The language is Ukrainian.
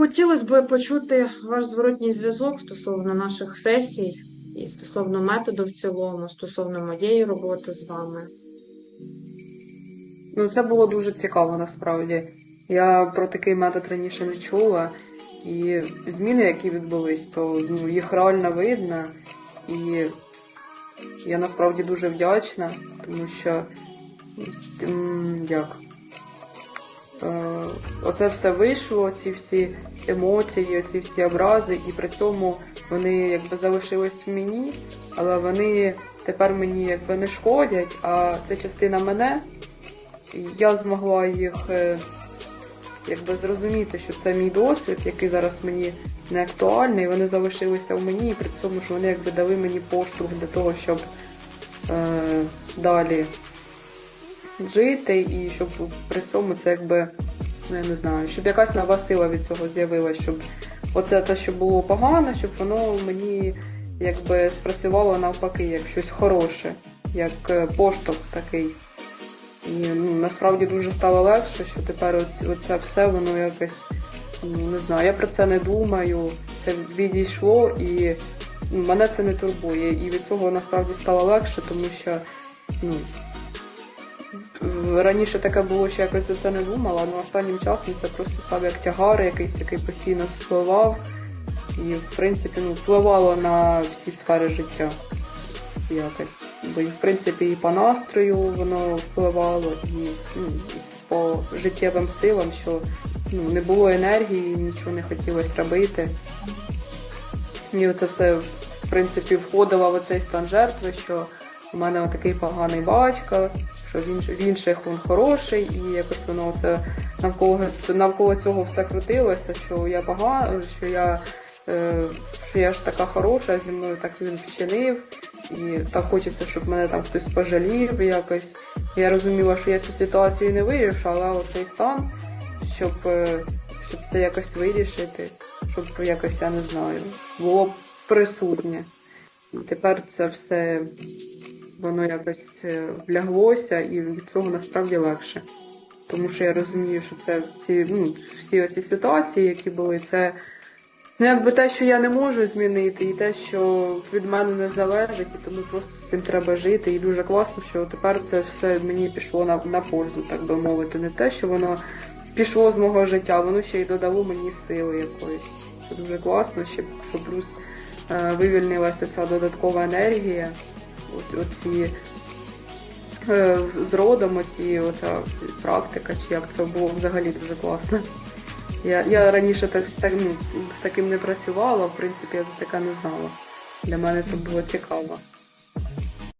Хотілося б почути ваш зворотній зв'язок стосовно наших сесій і стосовно методу в цілому, стосовно моєї роботи з вами. Ну, це було дуже цікаво насправді. Я про такий метод раніше не чула. І зміни, які відбулись, то ну, їх реально видно. І я насправді дуже вдячна, тому що як. Е, оце все вийшло, ці всі емоції, ці всі образи, і при цьому вони якби залишились в мені, але вони тепер мені якби не шкодять, а це частина мене. Я змогла їх е, якби зрозуміти, що це мій досвід, який зараз мені не актуальний, вони залишилися у мені, і при цьому що вони якби дали мені поштовх для того, щоб е, далі жити, і щоб при цьому це якби, ну я не знаю, щоб якась нова сила від цього з'явилася, щоб оце те, що було погано, щоб воно мені якби спрацювало навпаки, як щось хороше, як е, поштовх такий. І ну, насправді дуже стало легше, що тепер оць- оце все воно якось ну, не знаю. Я про це не думаю. Це відійшло і ну, мене це не турбує. І від цього насправді стало легше, тому що ну, раніше таке було, що якось за це не думала, але останнім часом це просто став як тягар якийсь, який постійно спливав. І в принципі ну, впливало на всі сфери життя якось. Бо в принципі і по настрою воно впливало, і, ну, по життєвим силам, що ну, не було енергії, нічого не хотілося робити. І оце все в принципі входило в оцей стан жертви, що у мене такий поганий батько, що в інших він хороший, і якось воно це навколо, навколо цього все крутилося, що я погана, що я, е, що я ж така хороша, зі мною так він вчинив. І так хочеться, щоб мене там хтось пожалів якось. Я розуміла, що я цю ситуацію не вирішу, але оцей стан, щоб, е, щоб це якось вирішити, щоб якось, я не знаю, було присутнє. І тепер це все воно якось е, вляглося і від цього насправді легше. Тому що я розумію, що це ці, ну, всі оці ситуації, які були, це Ну, якби те, що я не можу змінити, і те, що від мене не залежить, і тому просто з цим треба жити. І дуже класно, що тепер це все мені пішло на, на пользу, так би мовити. Не те, що воно пішло з мого життя, воно ще й додало мені сили якоїсь. Це дуже класно, що плюс е, вивільнилася ця додаткова енергія. От, оці, е, з родом оці, оця практика, чи як це було взагалі дуже класно. Я, я раніше так, так, ну, з таким не працювала, в принципі, я така не знала. Для мене це було цікаво.